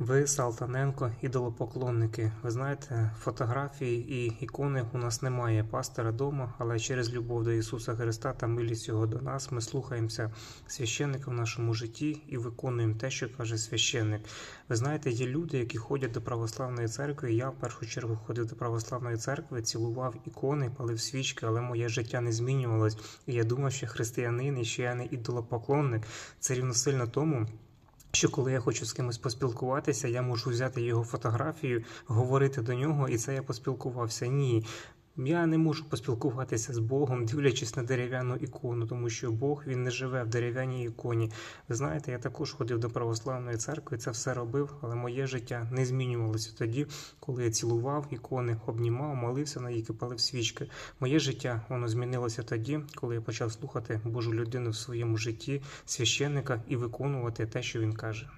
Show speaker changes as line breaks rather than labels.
Ви, Салтаненко, ідолопоклонники. Ви знаєте, фотографії і ікони у нас немає пастора дома, але через любов до Ісуса Христа та милість Його до нас ми слухаємося священника в нашому житті і виконуємо те, що каже священник. Ви знаєте, є люди, які ходять до православної церкви. Я в першу чергу ходив до православної церкви, цілував ікони, палив свічки, але моє життя не змінювалось. І я думав, що християнин і що я не ідолопоклонник. Це рівносильно тому. Що коли я хочу з кимось поспілкуватися, я можу взяти його фотографію, говорити до нього, і це я поспілкувався. Ні. Я не можу поспілкуватися з Богом, дивлячись на дерев'яну ікону, тому що Бог він не живе в дерев'яній іконі. Ви знаєте, я також ходив до православної церкви, це все робив, але моє життя не змінювалося тоді, коли я цілував ікони, обнімав, молився на їх і палив свічки. Моє життя воно змінилося тоді, коли я почав слухати Божу людину в своєму житті, священника і виконувати те, що він каже.